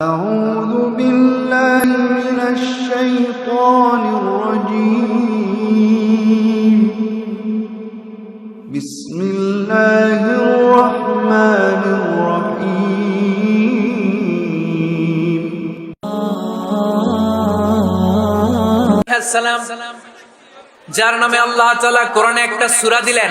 أعوذ بالله من الشيطان الرجيم بسم الله الرحمن الرحيم সালাম যার নামে আল্লাহ তাআলা কোরআনে একটা সূরা দিলেন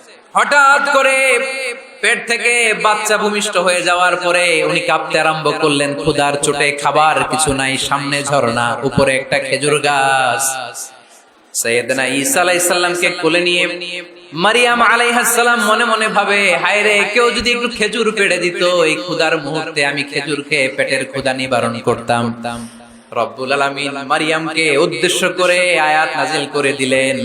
হঠাৎ করে পেট থেকে বাচ্চা ভূমিষ্ঠ হয়ে যাওয়ার পরে উনি কাঁপতে আরম্ভ করলেন, ক্ষুধার চোটে খাবার কিছু নাই, সামনে ঝর্ণা, উপরে একটা খেজুর গাছ। ঈসা নিয়ে মারিয়াম মনে মনে ভাবে, হায় রে, কেউ যদি একটু খেজুর দিত, এই মুহূর্তে আমি খেজুর খেয়ে পেটের ক্ষুধা নিবারণ করতাম। রব্বুল মারিয়ামকে উদ্দেশ্য করে আয়াত নাজিল করে দিলেন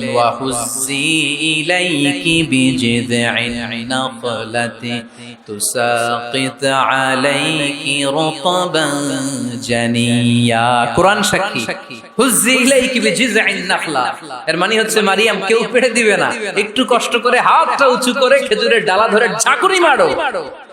এর মানে হচ্ছে মারিয়াম কেউ পেড়ে দিবে না। একটু কষ্ট করে হাতটা উঁচু করে খেজুরের ডালা ধরে ঝাঁকুনি মারো।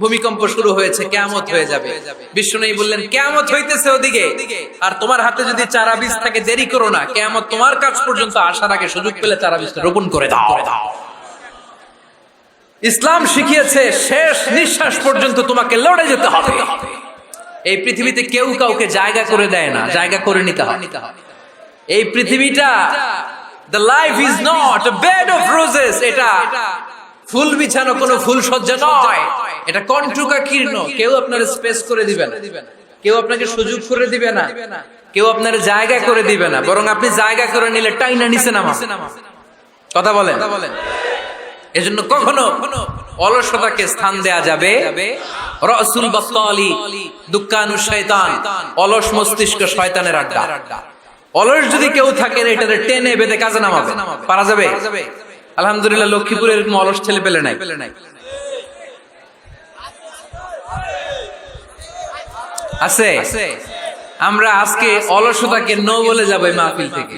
ভূমিকম্প শুরু হয়েছে, কিয়ামত হয়ে যাবে। বিষ্ণু বললেন, কিয়ামত হইতেছে ওদিকে। আর তোমার হাতে যদি চারা বীজ থাকে, দেরি করো না। কিয়ামত তোমার কাছ পর্যন্ত আসার আগে সুযোগ পেলে চারা বীজটা রোপণ করে দাও। ইসলাম শিখিয়েছে, শেষ নিঃশ্বাস পর্যন্ত তোমাকে লড়ে যেতে হবে। এই পৃথিবীতে কেউ কাউকে জায়গা করে দেয় না, জায়গা করে নিতে হয়। এই পৃথিবীটা the life is not bed of roses এটা ফুল বিছানো কোনো ফুল সজ্জা নয়। এটা কণ্ঠকা কীর্ণ। কেউ আপনার স্পেস করে দিবে না। কেউ আপনাকে সুযোগ করে দিবে না। কেউ আপনার জায়গা করে দিবে না। বরং আপনি জায়গা করে নিলে টাইনা নিচে নামা কথা বলেন। এজন্য কখনো অলসতাকে স্থান দেয়া যাবে। রসুল বাত্তালি দুঃখানু শয়তান অলস মস্তিষ্ক শয়তানের আড্ডা। অলস যদি কেউ থাকেন এটাতে টেনে বেঁধে কাজে নামাবে। পারা যাবে। আলহামদুলিল্লাহ লক্ষ্মীপুরে এরকম অলস ছেলে পেলে নাই। আছে? আমরা আজকে অলসতাকে নো বলে যাব মাহফিল থেকে।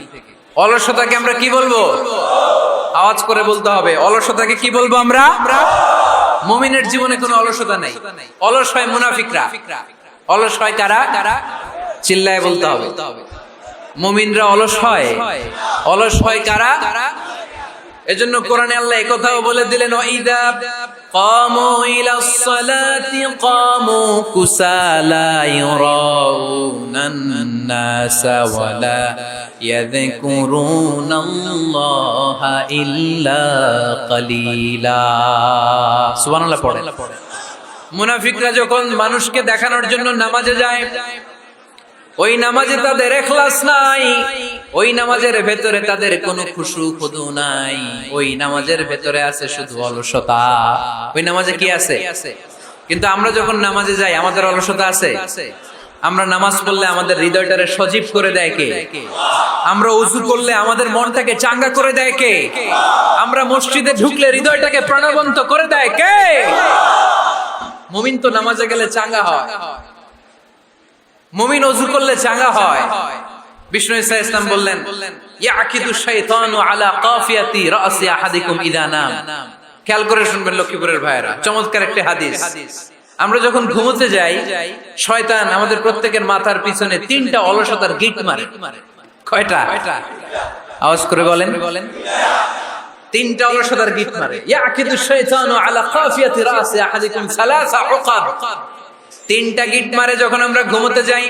অলসতাকে আমরা কি বলব? আওয়াজ করে বলতে হবে। অলসতাকে কি বলব আমরা? মুমিনের জীবনে কোনো অলসতা নেই। অলস হয় মুনাফিকরা। অলস হয় কারা কারা? চিল্লায় বলতে হবে। মমিনরা অলস হয়। অলস হয় কারা? এজন্য কোরআনে আল্লাহ একথাও বলে দিলেন ওয়াইদা قاموا إلى الصلاة قاموا كسالى يراءون الناس ولا يذكرون الله إلا قليلا سبحان الله পড়ে মুনাফিকরা যখন মানুষকে দেখানোর জন্য নামাজে যায় ওই নামাজে তাদের এখলাস নাই ওই নামাজের ভেতরে তাদের কোনো খুশু খুদু নাই। ওই নামাজের ভেতরে আছে শুধু অলসতা। ওই নামাজে কি আছে? কিন্তু আমরা যখন নামাজে যাই, আমাদের অলসতা আছে। আমরা নামাজ পড়লে আমাদের হৃদয়টারে সজীব করে দেয় কে? আমরা উজু করলে আমাদের মনটাকে চাঙ্গা করে দেয় কে? আমরা মসজিদে ঢুকলে হৃদয়টাকে প্রাণবন্ত করে দেয় কে? মুমিন তো নামাজে গেলে চাঙ্গা হয়। মুমিন অজু করলে চাঙ্গা হয়। বিষ্ণু ইসা ইসলাম বললেন, ইয়াকিদু শাইতানু আলা কাফিয়াতি রাসি আহাদিকুম ইদা নাম। খেয়াল করে শুনবেন, লক্ষ্মীপুরের ভাইরা চমৎকার একটা হাদিস। আমরা যখন ঘুমোতে যাই, শয়তান আমাদের প্রত্যেকের মাথার পিছনে তিনটা অলসতার গিট মারে। কয়টা? আওয়াজ করে বলেন বলেন। তিনটা অলসতার গিট মারে। ইয়াকিদু শাইতানু আলা কাফিয়াতি রাসি আহাদিকুম সালাসা উকাব। তিনটা গিট মারে যখন আমরা ঘুমোতে যাই।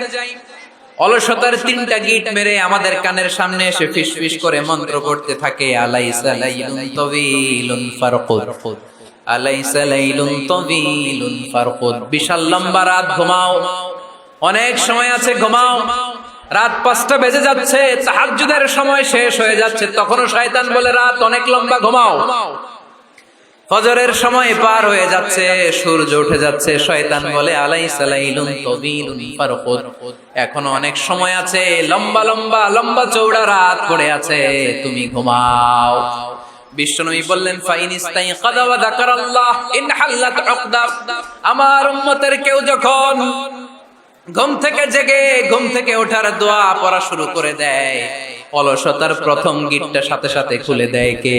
অলসতার তিনটা গিট মেরে আমাদের কানের সামনে এসে ফিস ফিস করে মন্ত্র পড়তে থাকে, আলাইসা লাইলুন তবিলুন ফারকুদ। আলাইসা লাইলুন তবিলুন ফারকুদ। বিশাল লম্বা রাত, ঘুমাও। অনেক সময় আছে, ঘুমাও। রাত পাঁচটা বেজে যাচ্ছে, তাহাজ্জুদের সময় শেষ হয়ে যাচ্ছে, তখনও শয়তান বলে, রাত অনেক লম্বা, ঘুমাও। ফজরের সময় পার হয়ে যাচ্ছে, সূর্য উঠে যাচ্ছে, শয়তান বলে আলাই সালাইলুন তবিলুন ফারকুদ। এখনও অনেক সময় আছে, লম্বা লম্বা লম্বা চৌড়া রাত পড়ে আছে, তুমি ঘুমাও। বিশ্বনবী বললেন, ফাইন ইস্তাই কাদা ওয়া যাকারাল্লাহ ইন হাল্লাত উকদা আমার উম্মতের কেউ যখন ঘুম থেকে জেগে, ঘুম থেকে ওঠার দোয়া পড়া শুরু করে দেয়, অলসতার প্রথম গিটটা সাথে সাথে খুলে দেয় কে?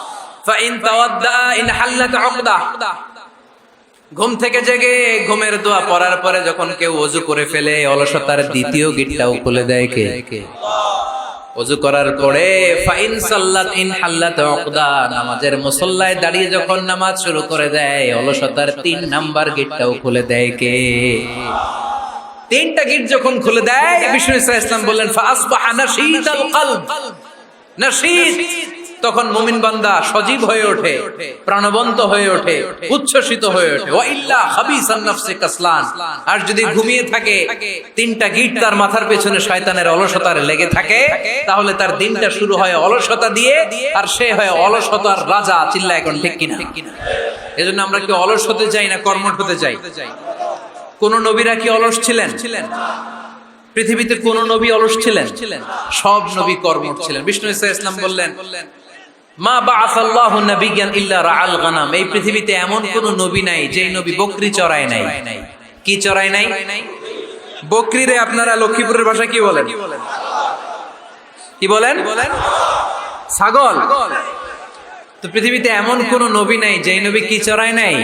ঘুম থেকে জেগে ঘুমের দোয়া পড়ার পরে যখন কেউ অজু করে ফেলে, অলসতার দ্বিতীয় গিটটাও খুলে দেয় কে? ওযু করার পরে ফাইন সাল্লাত ইন হাল্লাত উকদা, নামাজের মুসল্লায় দাঁড়িয়ে যখন নামাজ শুরু করে দেয়, অলসতার তিন নাম্বার গিটটাও খুলে দেয় কে? তিনটা গিট যখন খুলে দেয়, বিষ্ণু ইসলাম বললেন ফাসবাহা কলব। তখন মুমিন বান্দা সজীব হয়ে ওঠে, প্রাণবন্ত হয়ে ওঠে, উচ্ছ্বসিত হয়ে ওঠে। ওয়াইল্লা খাবিসান নাফসে কাসলান। আর যদি ঘুমিয়ে থাকে, তিনটা গিট তার মাথার পেছনে শয়তানের অলসতার লেগে থাকে, তাহলে তার দিনটা শুরু হয় অলসতা দিয়ে, আর সে হয় অলসতার রাজা চিল্লা এখন ঠিক কিনা? এজন্য আমরা কি অলস হতে চাই না কর্মঠ হতে চাই? কোন নবীরা কি অলস ছিলেন? ছিলেন পৃথিবীতে কোন নবী অলস ছিলেন? সব নবী কর্মঠ ছিলেন। বিষ্ণু ইসা ইসলাম বললেন মা বাআসাল্লাহু নাবিয়ান ইল্লা গানাম। এই পৃথিবীতে এমন কোন নবী নাই, যেই নবী বকরি চড়ায় নাই। কি চড়ায় নাই? বকরি রে আপনারা লক্ষ্মীপুরের কি বলেন? কি বলেন? ছাগল। তো পৃথিবীতে এমন কোন নবী নাই, যেই নবী কি চড়ায় নাই?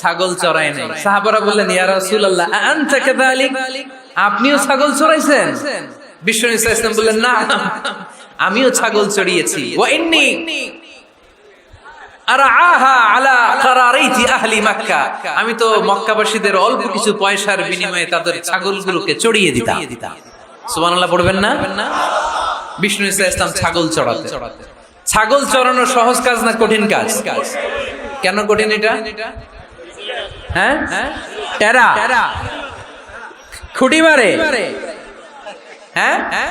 ছাগল চড়ায় নাই। সাহাবারা বললেন, ইয়া রাসূলুল্লাহ আনতা কাযালিক? আপনিও ছাগল চড়াইছেন? বিষ্ণু ইসলাম বললেন, না। আমিও ছাগল চড়িয়েছি। আমি তো মক্কাবাসীদের অল্প কিছু পয়সার বিনিময়ে তাদের ছাগলগুলোকে চড়িয়ে দিতাম। সুবহানাল্লাহ পড়বেন না? বিষ্ণু ইসলাম ছাগল চড়াতে ছাগল চড়ানো সহজ কাজ না কঠিন কাজ? কেন কঠিন এটা? হ্যাঁ? টেরা। খুঁটি মারে। হ্যাঁ? হ্যাঁ?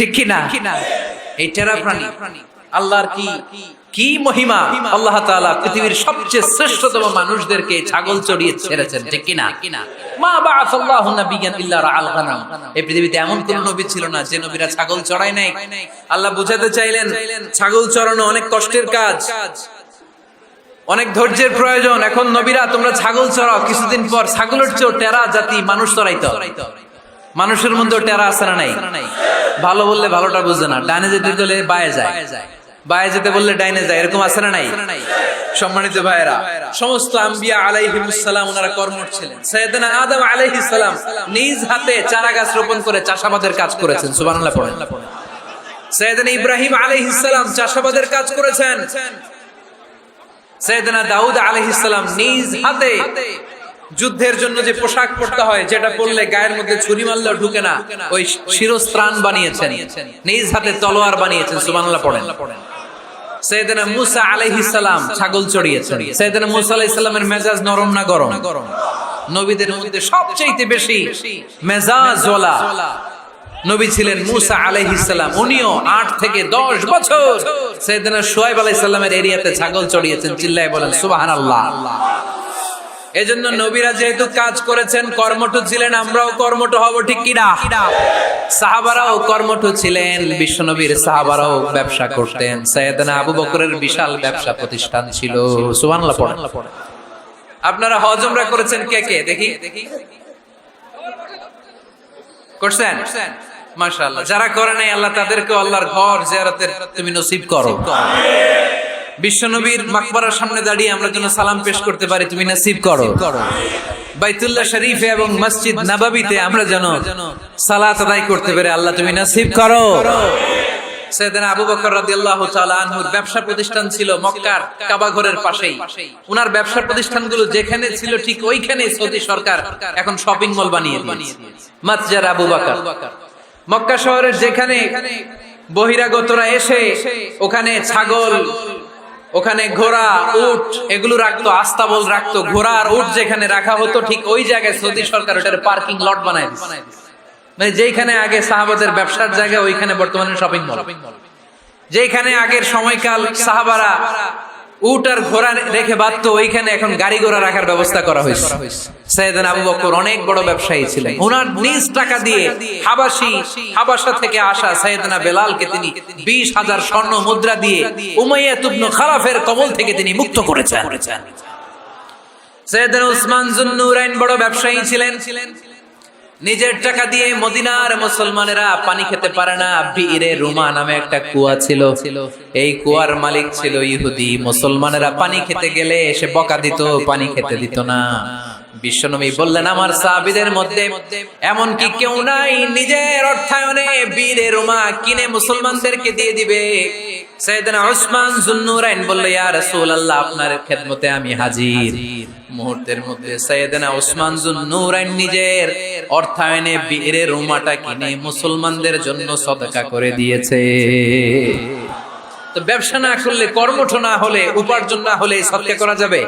ঠিক কি না এই টেরা প্রাণী। আল্লাহর কি কি মহিমা? আল্লাহ তাআলা পৃথিবীর সবচেয়ে শ্রেষ্ঠতম মানুষদেরকে ছাগল চড়িয়ে ছেড়েছেন ঠিক কি না মা বাআসাল্লাহু নাবিয়ান ইল্লা রাআল গানাম। এই পৃথিবীতে এমন কোন নবী ছিল না যে নবীরা ছাগল চড়ায় নাই। আল্লাহ বুঝাতে চাইলেন ছাগল চড়ানো অনেক কষ্টের কাজ। অনেক ধৈর্যের প্রয়োজন। এখন নবীরা তোমরা ছাগল চড়াও। কিছুদিন পর ছাগলের চেয়েও টেরা জাতি মানুষ চড়াইতে। মানুষের মধ্যে টেরা আছে না নাই? ভালো বললে ভালোটা বুঝে না, ডানে যেতে গেলে বায়ে যায়। বায়ে যেতে বললে ডাইনে যায়, এরকম আছে না নাই? সম্মানিত ভাইয়েরা, সমস্ত আম্বিয়া আলাইহিমুসসালাম ওনারা কর্মঠ ছিলেন। সৈয়দনা আদম আলাইহিস সালাম নিজ হাতে চারা গাছ রোপণ করে চাষাবাদের কাজ করেছেন, সুবহানাল্লাহ পড়েন। সৈয়দনা ইব্রাহিম আলাইহিস সালাম চাষাবাদের কাজ করেছেন। সৈয়দনা দাউদ আলাইহিসসালাম নিজ হাতে যুদ্ধের জন্য যে পোশাক পরতে হয়, যেটা পরলে গায়ের মধ্যে ছুরি মারলেও ঢুকে না, ওই শিরস্ত্রাণ বানিয়েছেন। নিজ হাতে তলোয়ার বানিয়েছেন, সুবহানাল্লাহ পড়েন। ছাগল চড়িয়েছেন। গরম? নবীদের বেশি মেজাজ নবী ছিলেন মুসা আলাইহিস সালাম। উনিও আট থেকে দশ বছর এরিয়াতে ছাগল চড়িয়েছেন, চিল্লায় বলেন, সুবহানাল্লাহ। এজন্য নবীরা যেহেতু কাজ করেছেন, কর্মঠ ছিলেন, আমরাও কর্মঠ হব, ঠিক কিনা? সাহাবারাও কর্মঠ ছিলেন, বিশ্বনবীর সাহাবারাও ব্যবসা করতেন। সৈয়দনা আবু বকরের বিশাল ব্যবসা প্রতিষ্ঠান ছিল। সুবহানাল্লাহ, পড়েন। আপনারা হজমরা করেছেন কে কে? দেখি। করছেন? মাশাআল্লাহ। যারা করে নাই, আল্লাহ তাদেরকে আল্লাহর ঘর জিয়ারতের তুমি নসিব করো। বিশ্বনবীর মাকবরার সামনে দাঁড়িয়ে আমরা যেন সালাম পেশ করতে পারি তুমি নসিব করো। বাইতুল্লাহ শরীফে এবং মসজিদ নাবাবিতে আমরা যেন সালাত আদায় করতে পারি আল্লাহ তুমি নসিব করো। সেদিন আবু বকর রাদিয়াল্লাহু তাআলা আনহুর ব্যবসা প্রতিষ্ঠান ছিল মক্কার কাবা ঘরের পাশেই। উনার ব্যবসা প্রতিষ্ঠানগুলো যেখানে ছিল ঠিক সৌদি সরকার এখন শপিং মল বানিয়ে দিয়েছে। মাতজার আবু বকর। মক্কা শহরের যেখানে বহিরাগতরা এসে ওখানে ছাগল ওখানে ঘোড়া, উট, এগুলো রাখতো, আস্তাবল রাখতো, ঘোড়া আর উট যেখানে রাখা হতো, ঠিক ওই জায়গায় সৌদি সরকার ওটার পার্কিং লট বানায়। মানে যেখানে আগে সাহাবাদের ব্যবসার জায়গা, ওইখানে বর্তমানে শপিং মল যেখানে আগের সময়কাল সাহাবারা উট আর ঘোড়া রেখে বাঁধতো ওইখানে এখন গাড়ি ঘোড়া রাখার ব্যবস্থা করা হয়েছে। সৈয়দান আবু বকর অনেক বড় ব্যবসায়ী ছিলেন। ওনার নিজ টাকা দিয়ে হাবাসি, হাবাসা থেকে আসা সৈয়দনা বেলালকে তিনি বিশ হাজার স্বর্ণ মুদ্রা দিয়ে উমাইয়া তুবনু খালাফের কবল থেকে তিনি মুক্ত করেছেন। সৈয়দনা উসমান জুন্নুরাইন বড় ব্যবসায়ী ছিলেন ছিলেন। নিজের টাকা দিয়ে মদিনার মুসলমানেরা পানি খেতে পারে না। বীরে রুমা নামে একটা কুয়া ছিল। এই কুয়ার মালিক ছিল ইহুদি। মুসলমানেরা পানি খেতে গেলে এসে বকা দিত, পানি খেতে দিত না। বিশ্বনবী বললেন, আমার সাহাবীদের মধ্যে এমন কি কেউ নাই, নিজের অর্থায়নে বীরে রুমা কিনে মুসলমানদেরকে দিয়ে দিবে। সৈয়দনা উসমান জুন্নুরাইন বলল, ইয়া রাসূলুল্লাহ, আপনার খেদমতে আমি হাজির। মুহূর্তের মধ্যে সৈয়দনা উসমান জুন্নুরাইন নিজের অর্থায়নে বীরে রুমাটা কিনে মুসলমানদের জন্য সদকা করে দিয়েছে। তো ব্যবসা না করলে, কর্মঠ না হলে, উপার্জন না হলে সৎকা করা যাবে?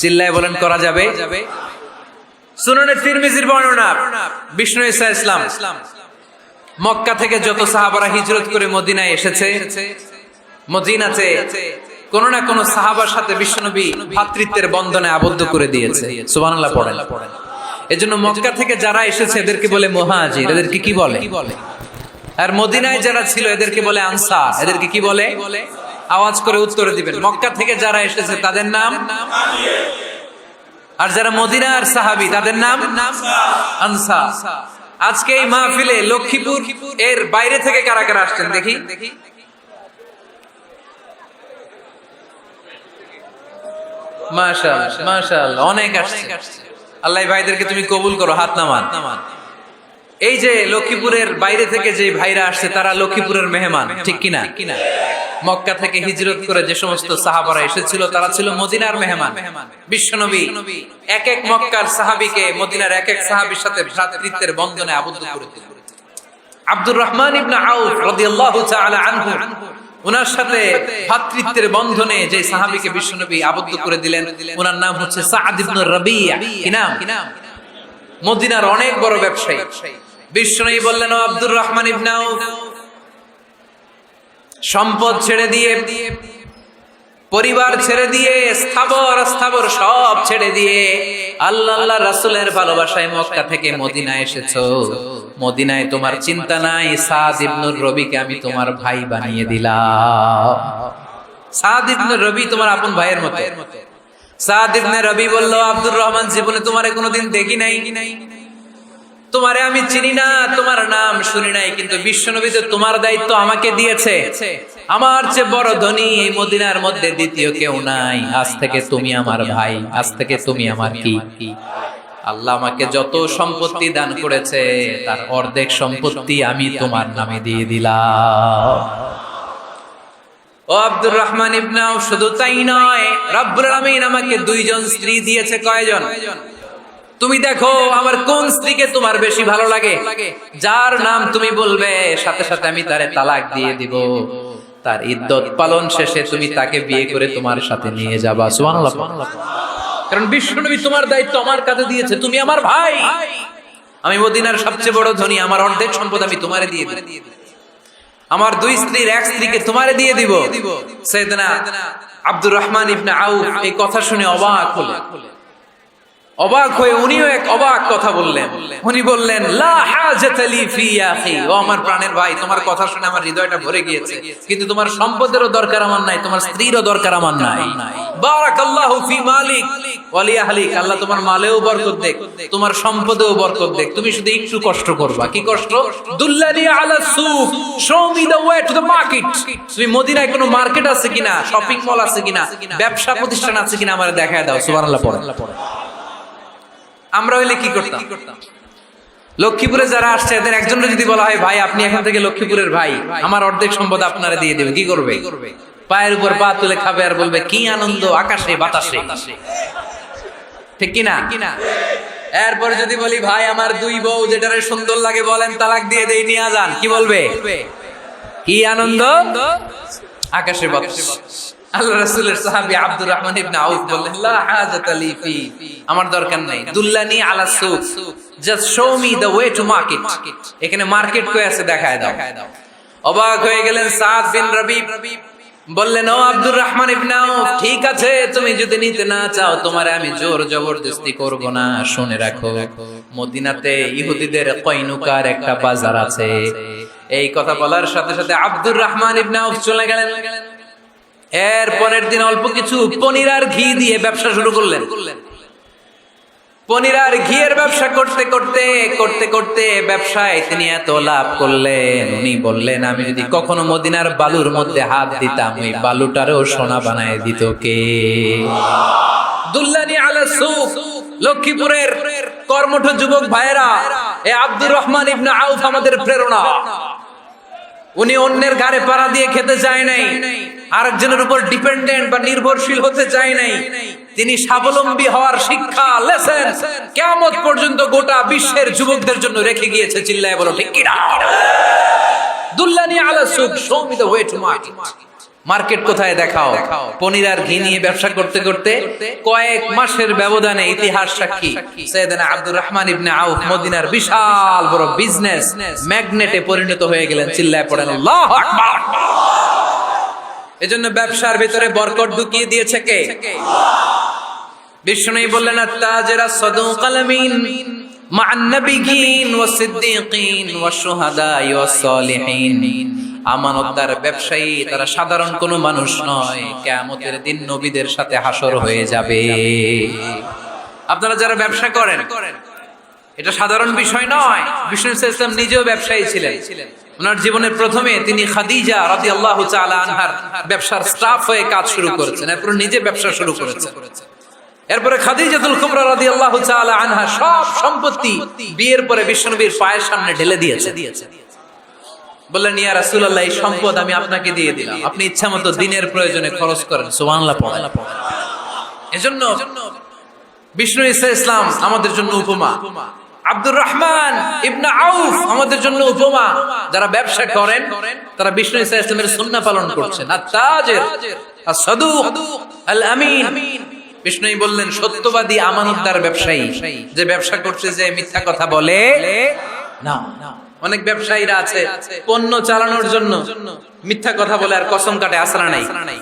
চিল্লায় বলেন, করা যাবে? মদিনায় এসেছে কোন না কোন সাহাবার সাথে বন্ধনে আবদ্ধ করে দিয়েছে। এজন্য মক্কা থেকে যারা এসেছে, এদেরকে বলে মুহাজির, এদেরকে কি বলে? আর মদিনায় যারা ছিল, এদেরকে বলে আনসার। এদেরকে কি বলে? আওয়াজ করে উত্তর দিবেন। মক্কা থেকে যারা এসেছে, তাদের নাম? আর যারা মদিনার সাহাবি, তাদের নাম? আনসার। আজকে এই মাহফিলে লক্ষ্মীপুর এর বাইরে থেকে কারা কারা আসছেন, দেখি? দেখি মাশাল মাশাল, অনেক আসছে। আল্লাহ ভাইদেরকে তুমি কবুল করো, হাত নামান নামান। এই যে লক্ষ্মীপুরের বাইরে থেকে যে ভাইরা আসছে, তারা লক্ষ্মীপুরের মেহমান, ঠিক কিনা? মক্কা থেকে হিজরত করে যে সমস্ত সাহাবারা এসেছিল, তারা ছিল মদিনার মেহমান, বিশ্বনবী। এক এক মক্কার সাহাবিকে মদিনার এক এক সাহাবির সাথে ভ্রাতৃত্বের বন্ধনে আবদ্ধ করে আব্দুর রহমান ইবনা আউফ রাদিয়াল্লাহু তাআলা আনহু ওনার সাথে ভাতৃত্বের বন্ধনে যে সাহাবীকে বিশ্বনবী আবদ্ধ করে দিলেন ওনার নাম হচ্ছে সাদ ইবনে রাবিয়া। কি নাম? মদিনার অনেক বড় ব্যবসায়ী। বিষ্ণু বললেন আব্দুর রহমান ইবনাউ সম্পদ ছেড়ে দিয়ে, পরিবার ছেড়ে দিয়ে, স্থাবর স্থাবর সব ছেড়ে দিয়ে আল্লাহ আল্লাহ রাসূলের ভালোবাসায় মক্কা থেকে মদিনায় এসেছ। মদিনায় তোমার চিন্তা নাই, সাদ ইবনুর রবিকে আমি তোমার ভাই বানিয়ে দিলাম। সাদ ইবনুর রবি তোমার আপন ভাইয়ের মতো। সাদ ইবনে রবি বলল, আব্দুর রহমান, জীবনে তোমারে কোনোদিন দেখি নাই কি নাই। তোমারে আমি চিনি না, তোমার নাম শুনি নাই, কিন্তু বিশ্বনবীতে তোমার দায়িত্ব আমাকে দিয়েছে, আমার চেয়ে বড় ধনী এই মদিনার মধ্যে দ্বিতীয় কেউ নাই। আজ থেকে তুমি আমার ভাই, আজ থেকে তুমি আমার কি? আল্লাহ আমাকে যত সম্পত্তি দান করেছে, তার অর্ধেক সম্পত্তি আমি তোমার নামে দিয়ে দিলাম। ও আব্দুর রহমান ইবনাও শুধু তাই নয়, রব্বুল আলামিন আমাকে দুইজন স্ত্রী দিয়েছে, কয়জন? তুমি দেখো আমার কোন স্ত্রীকে তোমার বেশি ভালো লাগে? যার নাম তুমি বলবে, সাথে সাথে আমি তারে তালাক দিয়ে দিব। তার ইদ্যত পালন শেষে তুমি তাকে বিয়ে করে তোমার সাথে নিয়ে যাবা। সুবহানাল্লাহ। কারণ বিশ্বনবী তোমার দায়িত্ব আমার কাছে দিয়েছে, তুমি আমার ভাই। আমি মদিনার সবচেয়ে বড় ধনী, আমার অর্ধেক সম্পদ আমি তোমারে দিয়ে দিব। আমার দুই স্ত্রীর এক স্ত্রীকে তোমারে দিয়ে দিব। সৈয়দনা আব্দুর রহমান ইবনে আউফ এই কথা শুনে অবাক হলেন। অবাক হয়ে উনিও এক অবাক কথা বললেন। উনি বললেন আমার প্রাণের ভাই, তোমার কথা শুনে আমার হৃদয়টা ভরে গিয়েছে। কিন্তু তোমার সম্পদেরও দরকার আমার নাই, তোমার স্ত্রীরও দরকার আমার নাই। সম্পদেও দেখ। তুমি শুধু একটু কষ্ট করবা। কি কষ্ট? তুমি মদিনায় কোনো মার্কেট আছে কিনা? শপিং মল আছে কিনা? ব্যবসা প্রতিষ্ঠান আছে কিনা? আমারে দাও। পড়ে। আমরা হইলে কি করতাম? লক্ষ্মীপুরে যারা আসছে এদের একজনের যদি বলা হয় ভাই আপনি এখন থেকে লক্ষ্মীপুরের ভাই আমার অর্ধেক সম্পদ আপনারা দিয়ে দেবে। কি করবে? পায়ের উপর পা তুলে খাবে আর বলবে কি আনন্দ আকাশে বাতাসে। ঠিক কিনা? কিনা? এরপরে যদি বলি ভাই আমার দুই বউ যেটারে সুন্দর লাগে বলেন তালাক দিয়ে দেই নিয়ে যান। কি বলবে? কি আনন্দ? আকাশে বাতাস। আল্লাহ রাসূলের সাহাবী আব্দুর রহমান ইবনে আউফ বললেন, লা হাজাত ফি। আমার দরকার নাই। দুল্লানি আলা সুক। Just show me way to market এখানে মার্কেট কই আছে দেখায় দাও। অবাক হয়ে গেলেন সাদ বিন রবি। বললেন, ও আব্দুর রহমান ঠিক আছে, তুমি যদি নিতে না চাও, তোমারে আমি জোর জবরদস্তি করব না। শুনে রাখো, মদিনাতে ইহুদিদের কয়নুকার একটা বাজার আছে। এই কথা বলার সাথে সাথে আব্দুর রহমান ইবনে আউফ চলে গেলেন। এর পরের দিন অল্প কিছু পনির আর ঘি দিয়ে ব্যবসা শুরু করলেন। পনির আর ঘিয়ের ব্যবসা করতে করতে করতে করতে ব্যবসায় তিনি এত লাভ করলেন। উনি বললেন, আমি যদি কখনো মদিনার বালুর মধ্যে হাত দিতাম, ওই বালুটারও সোনা বানায় দিত কে? দুল্লানি আলা সুক লক্ষ্মীপুরের কর্মঠ যুবক ভাইয়েরা, এ আব্দুর রহমান ইবনে আউফ আমাদের প্রেরণা। উনি অন্যের ঘাড়ে পাড়া দিয়ে খেতে চায় নাই। আরেকজনের উপর ডিপেন্ডেন্ট বা নির্ভরশীল হতে চায় নাই। তিনি স্বাবলম্বী হওয়ার শিক্ষা লেসেন কেমন পর্যন্ত গোটা বিশ্বের যুবকদের জন্য রেখে গিয়েছে চিল্লায় বলো ঠিক দুল্লানি আলা Soumit show me the way to market market কোথায় দেখাও পনির আর ঘি নিয়ে ব্যবসা করতে করতে কয়েক মাসের ব্যবধানে ইতিহাস সাক্ষী সৈয়দনা আব্দুর রহমান ইবনে আউফ মদিনার বিশাল বড় বিজনেস ম্যাগনেটে পরিণত হয়ে গেলেন চিল্লায় পড়েন আল্লাহু আকবার এজন্য ব্যবসার ভিতরে বরকত ঢুকিয়ে দিয়েছে কে বিষ্ণু বললেন আত্তাজেরা সাদুক আলামিন مع النبيين والصديقين والشهداء والصالحين আমানতদার ব্যবসায়ী, তারা সাধারণ কোনো মানুষ নয়। কেয়ামতের দিন নবীদের সাথে হাসর হয়ে যাবে। আপনারা যারা ব্যবসা করেন, এটা সাধারণ বিষয় নয়। বিষ্ণু ইসলাম নিজেও ব্যবসায়ী ছিলেন। ওনার জীবনের প্রথমে তিনি খাদিজা রাজি আল্লাহ আনহার ব্যবসার স্টাফ হয়ে কাজ শুরু করেছেন। এরপর নিজে ব্যবসা শুরু করেছেন। এরপরে খাদিজাতুল কুবরা রাদিয়াল্লাহু তাআলা আনহা সব সম্পত্তি বিয়ের পরে বিশ্বনবীর পায়ের সামনে ঢেলে দিয়েছে দিয়েছে বললেন, ইয়া রাসূলুল্লাহ, এই সম্পদ আমি আপনাকে দিয়ে দিলাম। আপনি ইচ্ছামতো দিনের প্রয়োজনে খরচ করেন। সুবহানাল্লাহ পড়েন। এজন্য বিষ্ণু ঈসা ইসলাম আমাদের জন্য উপমা। আব্দুর রহমান ইবনে আউফ আমাদের জন্য উপমা। যারা ব্যবসা করেন, তারা বিষ্ণু ঈসা ইসলামের সুন্নাহ পালন করছেন। আর তাজের, আর সাদুক, আল আমিন। বিষ্ণুই বললেন, সত্যবাদী আমানতদার ব্যবসায়ী, যে ব্যবসা করছে যে মিথ্যা কথা বলে, না। না অনেক ব্যবসায়ীরা আছে, পণ্য চালানোর জন্য। মিথ্যা কথা বলে আর কসম কাটে আসরা নাই।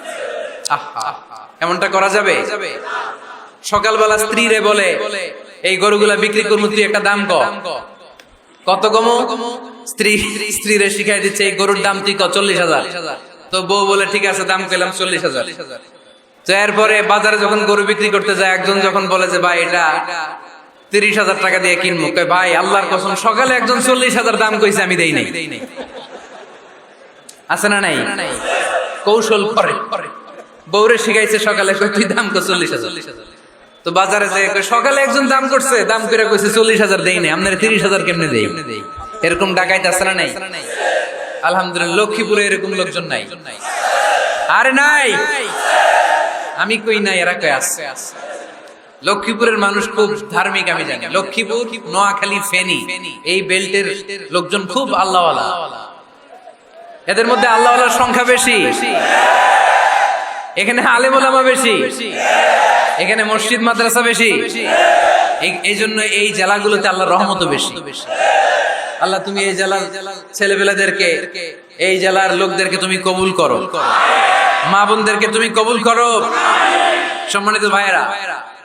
এমনটা করা যাবে? সকালবেলা স্ত্রীরে বলে, এই গরুগুলা বিক্রি করব, তুই একটা দাম ক। কত কম? স্ত্রী স্ত্রীরে শিখাই দিচ্ছে, এই গরুর দাম তুই চল্লিশ হাজার। তো বউ বলে, ঠিক আছে, দাম পেলাম চল্লিশ হাজার। তো এরপরে বাজারে যখন গরু বিক্রি করতে যায়, একজন যখন বলে যে, ভাই, এটা তিরিশ হাজার টাকা দিয়ে কিনবো। কয়, ভাই আল্লাহর কসম সকালে একজন চল্লিশ হাজার দাম কইছে আমি দেই নাই। আছে না নাই? কৌশল করে। বউরে শিখাইছে সকালে কয়, তুই দাম কর চল্লিশ হাজার। তো বাজারে যে সকালে একজন দাম করছে দাম করে কইছে চল্লিশ হাজার দেই নাই আপনার তিরিশ হাজার কেমনে দেই? এরকম ডাকাইতে আছে না নাই? আলহামদুলিল্লাহ লক্ষ্মীপুরে এরকম লোকজন নাই। আরে নাই! আমি কই নাই এরা কই আছে? লক্ষ্মীপুরের মানুষ খুব ধার্মিক, আমি জানি। লক্ষ্মীপুর, নোয়াখালী, ফেনী, এই বেল্টের লোকজন খুব আল্লাহওয়ালা। এদের মধ্যে আল্লাহওয়ালার সংখ্যা বেশি। এখানে আলেম ওলামা বেশি। এখানে মসজিদ, মাদ্রাসা বেশি। এই- জন্য এই জেলাগুলোতে আল্লাহ রহমত বেশি। আল্লাহ, তুমি এই জেলার ছেলেপেলেদেরকে, এই জেলার লোকদেরকে তুমি কবুল করো। মা বোনদেরকে তুমি কবুল করো। সম্মানিত ভাইয়েরা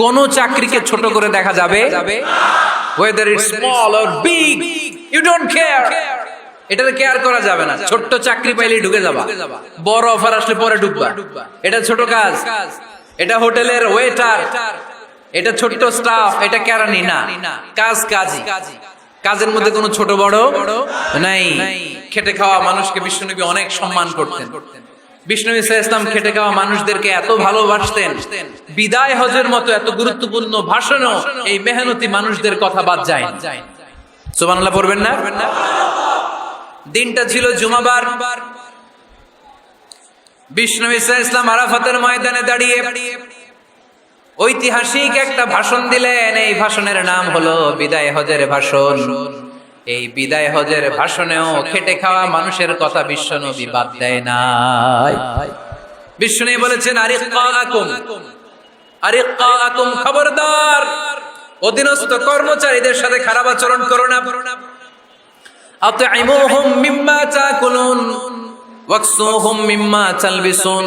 কোন চাকরিকে ছোট করে দেখা যাবে? Small or big you don't care এটাতে কেয়ার করা যাবে না। ছোট্ট চাকরি পাইলে ঢুকে যাবা। বড় অফার আসলে পরে ঢুকবা। এটা ছোট কাজ। এটা হোটেলের ওয়েটার এটা ছোট্ট স্টাফ এটা কেরানি না। কাজ কাজই। কাজের মধ্যে কোনো ছোট বড় নাই। খেটে খাওয়া মানুষকে বিশ্বনবী অনেক সম্মান করতেন। বিষ্ণু ইসা ইসলাম খেটে খাওয়া মানুষদেরকে এত ভালোবাসতেন, বিদায় হজের মতো এত গুরুত্বপূর্ণ ভাষণও এই মেহনতি মানুষদের কথা বাদ যায়। সুবহানাল্লাহ, পড়বেন না? দিনটা ছিল জুমাবার। বিষ্ণু ইসা ইসলাম আরাফাতের ময়দানে দাঁড়িয়ে ঐতিহাসিক একটা ভাষণ দিলেন, এই ভাষণের নাম হলো বিদায় হজের ভাষণ। এই বিদায় হজের ভাষণেও খেটে খাওয়া মানুষের কথা বিশ্বনবী বাদ দেয় নাই। বিষ্ণু বলেছেন আরে আকুম আরে আকুম খবরদার। অধীনস্থ কর্মচারীদের সাথে খারাপ আচরণ করো না। আতইমুহুম মিম্মা তাকুলুন, ওয়াকসুহুম মিম্মা তালবিসুন।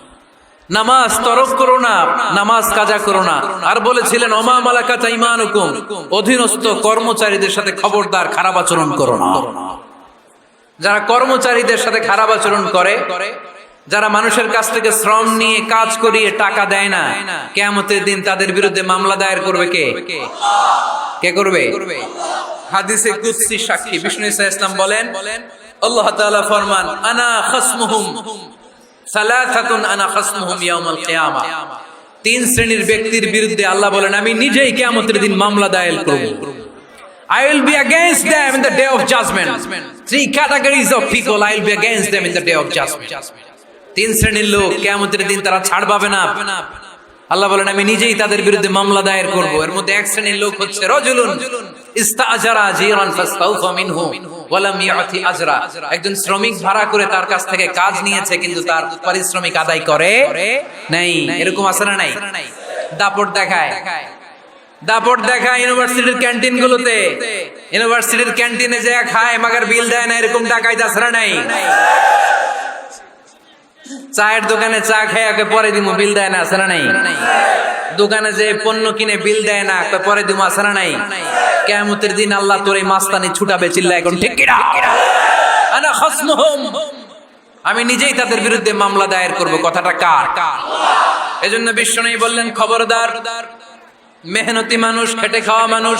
নামাজ তরক করো না, নামাজ কাজা করো না। আর বলেছিলেন অধীনস্থ কর্মচারীদের সাথে খবরদার, খারাপ আচরণ করো না। যারা কর্মচারীদের সাথে খারাপ আচরণ করে, যারা মানুষের কাছ থেকে শ্রম নিয়ে কাজ করিয়ে টাকা দেয় না কেমতের দিন তাদের বিরুদ্ধে মামলা দায়ের করবে কে? কে করবে? হাদিসে কুদসি সাক্ষী বিষ্ণু ইসলাম বলেন, আল্লাহ ফরমান, আনা খাসমুহুম তিন শ্রেণির ব্যক্তির বিরুদ্ধে আল্লাহ বলেন, আমি নিজেই দিন মামলা করব। I will be against them in the day of judgment. Three categories of people I will be against them in the day of judgment. তিন শ্রেণির লোক কিয়ামতের দিন তারা ছাড় পাবে না। আল্লাহ বলেন, আমি নিজেই তাদের বিরুদ্ধে মামলা দায়ের করব। এর মধ্যে এক শ্রেণির লোক হচ্ছে রজুলুন। শ্রমিক ভাড়া করে তার কাছ থেকে কাজ নিয়েছে, কিন্তু তার আদায় করে নাই। এরকম আছে না নাই? দাপট দেখায়। দাপট দেখায় ইউনিভার্সিটির ক্যান্টিন গুলোতে ইউনিভার্সিটির ক্যান্টিনে যে খায়, মাগার বিল দেয় না, এরকম টাকায় তাছাড়া নাই? চায়ের দোকানে চা খেয়ে ওকে পরে দিমু, বিল দেয় না, আছে নাই? দোকানে যে পণ্য কিনে বিল দেয় না পরে দিমু, আছে নাই? কেয়ামতের দিন আল্লাহ তোর এই মাস্তানি ছুটাবে চিল্লা এখন, ঠিক কিনা? আনা খসমুহুম আমি নিজেই তাদের বিরুদ্ধে মামলা দায়ের করব, কথাটা কার? এজন্য বিশ্ব নেই বললেন, খবরদার, মেহনতি মানুষ, খেটে খাওয়া মানুষ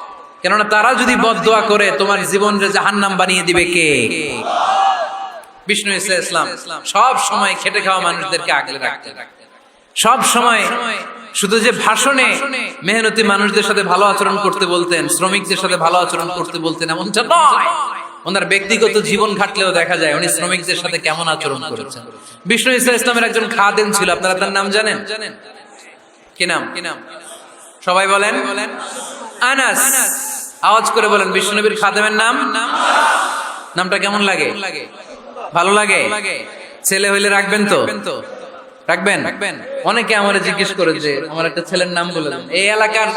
কেননা তারা যদি বদদোয়া করে, তোমার জীবনরে জাহান্নাম বানিয়ে দিবে কে? বিষ্ণু ইসা ইসলাম সব সময় খেটে খাওয়া মানুষদেরকে আগলে রাখতেন। সব সময় শুধু যে ভাষণে মেহনতি মানুষদের সাথে ভালো আচরণ করতে বলতেন, শ্রমিকদের সাথে ভালো আচরণ করতে বলতেন, এমনটা নয়। ওনার ব্যক্তিগত জীবন ঘাটলেও দেখা যায় উনি শ্রমিকদের সাথে কেমন আচরণ করেছেন। বিষ্ণু ইসা ইসলামের একজন খাদেন ছিল, আপনারা তার নাম জানেন? কি নাম কি নাম? সবাই বলেন? আনাস। আওয়াজ করে বলেন বিষ্ণুনবীর খাদেমের নাম? নামটা কেমন লাগে? ভালো লাগে? ছেলে হইলে রাখবেন তো? রাখবেন? রাখবেন অনেকে আমার জিজ্ঞেস করে যে, আমার একটা ছেলের নাম এই এলাকার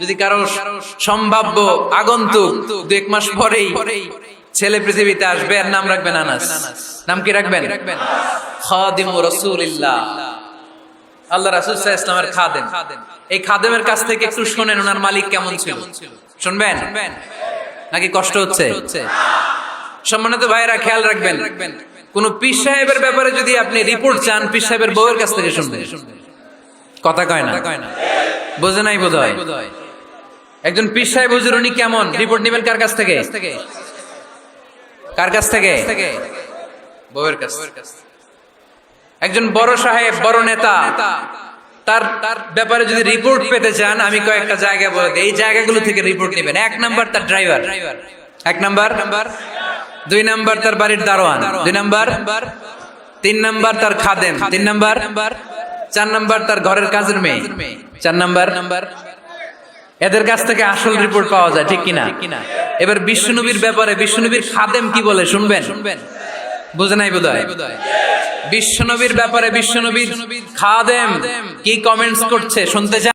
যদি কারও সম্ভাব্য আগন্তুক দু এক মাস পরেই ছেলে পৃথিবীতে আসবে আর নাম রাখবেন আনাস। নাম কি রাখবেন? রাখবেন খাদিম রসুলিল্লাহ। আল্লাহ রাসুল ইসলামের খাদেম। এই খাদেমের কাছ থেকে একটু শোনেন, ওনার মালিক কেমন ছিল? শুনবেন? নাকি কষ্ট হচ্ছে? সম্মানিত ভাইরা খেয়াল রাখবেন, কোন পীর সাহেবের ব্যাপারে যদি আপনি রিপোর্ট চান, পীর সাহেবের বউয়ের কাছ থেকে শুনবেন। কথা কয় না? বোঝে নাই বোধ হয় একজন পীর সাহেব, হুজুর, উনি কেমন? রিপোর্ট নেবেন কার কাছ থেকে? কার কাছ থেকে? বউয়ের কাছ একজন বড় সাহেব, বড় নেতা। তার তার ব্যাপারে যদি রিপোর্ট পেতে চান, আমি কয়েকটা জায়গা বলে দিই। এই জায়গাগুলো থেকে রিপোর্ট নেবেন। এক নাম্বার তার ড্রাইভার এক নাম্বার। দুই নাম্বার তার বাড়ির দারোয়ান। দুই নাম্বার। তিন নাম্বার তার খাদেম। তিন নাম্বার। চার নাম্বার তার ঘরের কাজের মেয়ে। চার নাম্বার। নাম্বার এদের কাছ থেকে আসল রিপোর্ট পাওয়া যায়, ঠিক কিনা? এবার বিশ্বনবীর ব্যাপারে বিশ্বনবীর খাদেম কি বলে শুনবেন শুনবেন? বুঝে নাই বোধ বিশ্বনবীর ব্যাপারে বিশ্বনবীর খাদেম কি কমেন্টস করছে? শুনতে চান?